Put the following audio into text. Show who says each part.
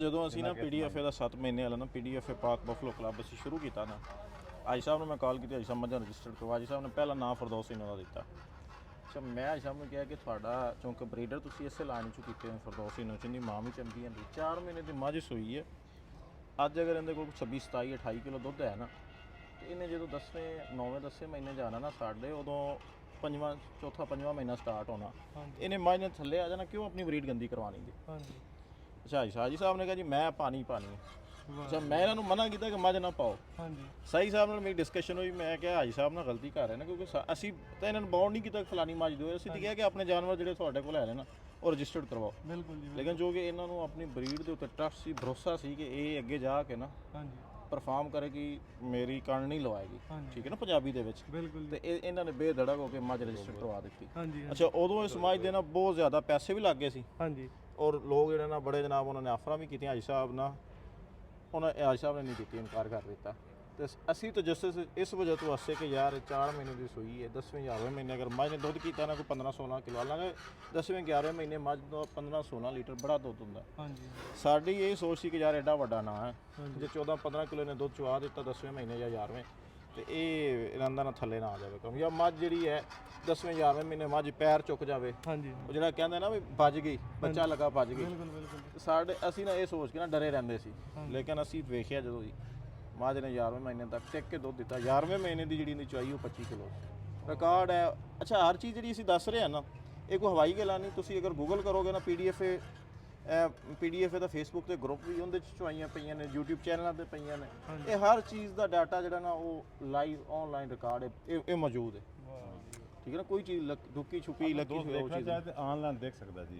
Speaker 1: ਜਦੋਂ ਅਸੀਂ ਨਾ ਪੀਡੀਐਫ ਦਾ 7 ਮਹੀਨੇ ਵਾਲਾ ਨਾ ਪੀਡੀਐਫ ਪਾਕ ਬਫਲੋ ਕਲੱਬ ਅਸੀਂ ਸ਼ੁਰੂ ਕੀਤਾ ਨਾ ਆਈ ਸਾਹਿਬ ਨੂੰ ਮੈਂ ਕਾਲ ਕੀਤੀ ਆਈ ਸਾਹਿਬ ਮੱਝਾਂ ਰਜਿਸਟਰਡ ਕਰਵਾ ਆਈ ਸਾਹਿਬ ਨੇ ਪਹਿਲਾ ਨਾਮ ਫਰਦੌਸ ਇਹਨਾਂ ਦਾ ਦਿੱਤਾ। ਅੱਛਾ ਮੈਂ ਆਈ ਸਾਹਿਬ ਨੂੰ ਕਿਹਾ ਕਿ ਤੁਹਾਡਾ ਚੌਂਕ ਬਰੀਡਰ ਤੁਸੀਂ ਇਸੇ ਲਾਈਨ ਚ ਕੀਤੇ ਹੋ ਫਰਦੌਸ ਇਹਨਾਂ ਚ ਦੀ ਮਾਂ ਵੀ ਚੰਗੀ ਹੁੰਦੀ 4 ਮਹੀਨੇ ਦੀ ਮੱਝ ਸੂਈ ਹੈ। ਅੱਜ ਅਗਰ ਇਹਦੇ ਕੋਲ 26 27 28 ਕਿਲੋ ਦੁੱਧ ਹੈ ਨਾ ਤੇ ਇਹਨੇ ਜਦੋਂ 10ਵੇਂ 9ਵੇਂ 10ਵੇਂ ਮਹੀਨੇ ਜਾਣਾ ਨਾ ਸਾਡੇ ਉਦੋਂ ਪੰਜਵਾਂ ਚੌਥਾ ਪੰਜਵਾਂ ਮਹੀਨਾ ਸਟਾਰਟ ਹੋਣਾ। ਇਹਨੇ ਮੱਝ ਨੇ ਥੱਲੇ ਆ ਜਾਣਾ ਕਿਉਂ ਆਪਣੀ ਬਰੀਡ ਗੰਦੀ ਕਰਵਾਣੀ ਜੀ
Speaker 2: ਹਾਂਜੀ।
Speaker 1: ਅੱਛਾ ਜੀ ਸਾਜੀ ਸਾਹਿਬ ਨੇ ਕਿਹਾ ਜੀ ਮੈਂ ਪਾਣੀ ਪਾਣੀ ਹੈ। ਅੱਛਾ ਮੈਂ ਇਹਨਾਂ ਨੂੰ ਮਨਾ ਕੀਤਾ ਕਿ ਮੱਝ ਨਾ ਪਾਓ।
Speaker 2: ਹਾਂਜੀ।
Speaker 1: ਸਹੀ ਸਾਹਿਬ ਨਾਲ ਮੇਰੀ ਡਿਸਕਸ਼ਨ ਹੋਈ ਮੈਂ ਕਿਹਾ ਹਾਜੀ ਸਾਹਿਬ ਨਾਲ ਗਲਤੀ ਕਰ ਰਹੇ ਨੇ ਕਿਉਂਕਿ ਸਾ- ਅਸੀਂ ਤਾਂ ਇਹਨਾਂ ਨੂੰ ਬਾਉਂਡ ਨਹੀਂ ਕੀਤਾ ਕਿ ਫਲਾਨੀ ਮੱਝ ਦਿਓ ਅਸੀਂ ਤਾਂ ਕਿਹਾ ਕਿ ਆਪਣੇ ਜਾਨਵਰ ਜਿਹੜੇ ਤੁਹਾਡੇ ਕੋਲ ਹੈ ਨੇ ਨਾ ਉਹ ਰਜਿਸਟਰਡ ਕਰਵਾਓ।
Speaker 2: ਬਿਲਕੁਲ ਜੀ
Speaker 1: ਲੇਕਿਨ ਜੋ ਕਿ ਇਹਨਾਂ ਨੂੰ ਆਪਣੀ ਬਰੀਡ ਦੇ ਉੱਤੇ ਟਰਸਟ ਸੀ ਭਰੋਸਾ ਸੀ ਕਿ ਇਹ ਅੱਗੇ ਜਾ ਕੇ ਨਾ
Speaker 2: ਹਾਂਜੀ।
Speaker 1: ਪਰਫਾਰਮ ਕਰੇਗੀ ਮੇਰੀ ਕੰਨ ਨਹੀਂ ਲਵਾਏਗੀ।
Speaker 2: ਹਾਂਜੀ।
Speaker 1: ਠੀਕ ਹੈ ਨਾ ਪੰਜਾਬੀ ਦੇ ਵਿੱਚ।
Speaker 2: ਬਿਲਕੁਲ ਜੀ।
Speaker 1: ਤੇ ਇਹ ਇਹਨਾਂ ਨੇ ਬੇਧੜਕ ਹੋ ਕੇ ਮੱਝ ਰਜਿਸਟਰ ਕਰਵਾ ਦਿੱਤੀ।
Speaker 2: ਹਾਂਜੀ ਹਾਂਜੀ,
Speaker 1: ਅੱਛਾ ਉਦੋਂ ਇਸ ਮੱਝ ਦੇ ਨਾਲ ਬਹੁਤ ਜ਼ਿਆਦਾ ਪੈਸੇ ਵੀ ਲੱਗ ਗਏ ਸੀ।
Speaker 2: ਹਾਂਜੀ।
Speaker 1: ਔਰ ਲੋਕ ਜਿਹੜੇ ਨਾ ਬੜੇ ਜਨਾਬ ਉਹਨਾਂ ਨੇ ਆਫਰਾਂ ਵੀ ਕੀਤੀਆਂ ਹਾਜੀ ਸਾਹਿਬ ਨਾਲ ਉਹਨਾਂ ਹਾਜੀ ਸਾਹਿਬ ਨੇ ਨਹੀਂ ਕੀਤੀ ਇਨਕਾਰ ਕਰ ਦਿੱਤਾ। ਤੇ ਅਸੀਂ ਤਾਂ ਜਸਟਿਸ ਇਸ ਵਜ੍ਹਾ ਤੋਂ ਹੱਸੇ ਕਿ ਯਾਰ 4 ਮਹੀਨੇ ਦੀ ਸੂਈ ਹੈ 10ਵੇਂ 11ਵੇਂ ਮਹੀਨੇ ਅਗਰ ਮੱਝ ਨੇ ਦੁੱਧ ਕੀਤਾ ਨਾ ਕੋਈ 15 16 ਕਿਲੋ ਲਾਂਗੇ 10ਵੇਂ 11ਵੇਂ ਮਹੀਨੇ ਮੱਝ ਦਾ 15 16 ਲੀਟਰ ਬੜਾ ਦੁੱਧ ਹੁੰਦਾ।
Speaker 2: ਹਾਂਜੀ।
Speaker 1: ਸਾਡੀ ਇਹ ਸੋਚ ਸੀ ਕਿ ਯਾਰ ਐਡਾ ਵੱਡਾ ਨਾ ਹੈ ਜੇ 14 15 ਕਿਲੋ ਨੇ ਦੁੱਧ ਚੁਆ ਦਿੱਤਾ 10ਵੇਂ ਮਹੀਨੇ ਜਾਂ 11ਵੇਂ ਤੇ ਇਹ ਇਹਨਾਂ ਦਾ ਨਾ ਥੱਲੇ ਨਾ ਆ ਜਾਵੇ ਕੰਮ। ਜਾਂ ਮੱਝ ਜਿਹੜੀ ਹੈ 10ਵੇਂ 11ਵੇਂ ਮਹੀਨੇ ਮੱਝ ਪੈਰ ਚੁੱਕ ਜਾਵੇ।
Speaker 2: ਹਾਂਜੀ।
Speaker 1: ਉਹ ਜਿਹੜਾ ਕਹਿੰਦਾ ਨਾ ਵੀ ਭੱਜ ਗਈ ਬੱਚਾ ਲੱਗਾ ਭੱਜ ਗਈ।
Speaker 2: ਬਿਲਕੁਲ ਬਿਲਕੁਲ।
Speaker 1: ਸਾਡੇ ਅਸੀਂ ਨਾ ਇਹ ਸੋਚ ਕੇ ਨਾ ਡਰੇ ਰਹਿੰਦੇ ਸੀ। ਲੇਕਿਨ ਅਸੀਂ ਵੇਖਿਆ ਜਦੋਂ ਜੀ ਮਾਝ ਨੇ 11ਵੇਂ ਮਹੀਨੇ ਤੱਕ ਟਿਕ ਕੇ ਦੁੱਧ ਦਿੱਤਾ। 11ਵੇਂ ਮਹੀਨੇ ਦੀ ਜਿਹੜੀ ਇਹਦੀ ਚੁਆਈ ਉਹ 25 ਕਿਲੋ। ਰਿਕਾਰਡ ਹੈ। ਅੱਛਾ ਹਰ ਚੀਜ਼ ਜਿਹੜੀ ਅਸੀਂ ਦੱਸ ਰਹੇ ਹਾਂ ਨਾ ਇਹ ਕੋਈ ਹਵਾਈ ਗੱਲਾਂ ਨਹੀਂ। ਤੁਸੀਂ ਅਗਰ ਗੂਗਲ ਕਰੋਗੇ ਨਾ ਪੀਡੀਐਫ ਪੀਡੀਐਫ ਦਾ ਫੇਸਬੁੱਕ ਤੇ ਗਰੁੱਪ ਵੀ ਉਹਦੇ ਚ ਚੁਆਈਆਂ ਪਈਆਂ ਨੇ YouTube ਚੈਨਲਾਂ ਤੇ ਪਈਆਂ ਨੇ। ਇਹ ਹਰ ਚੀਜ਼ ਦਾ ਡਾਟਾ ਜਿਹੜਾ ਨਾ ਉਹ ਲਾਈਵ ਆਨਲਾਈਨ ਰਿਕਾਰਡ ਇਹ ਇਹ ਮੌਜੂਦ ਹੈ। ਠੀਕ ਹੈ ਨਾ ਕੋਈ ਚੀਜ਼ ਲੁਕੀ ਛੁਪੀ ਲੱਗੀ ਹੋਈ ਉਹ
Speaker 3: ਦੇਖਣਾ ਚਾਹੇ ਤੇ ਆਨਲਾਈਨ ਦੇਖ ਸਕਦਾ ਜੀ।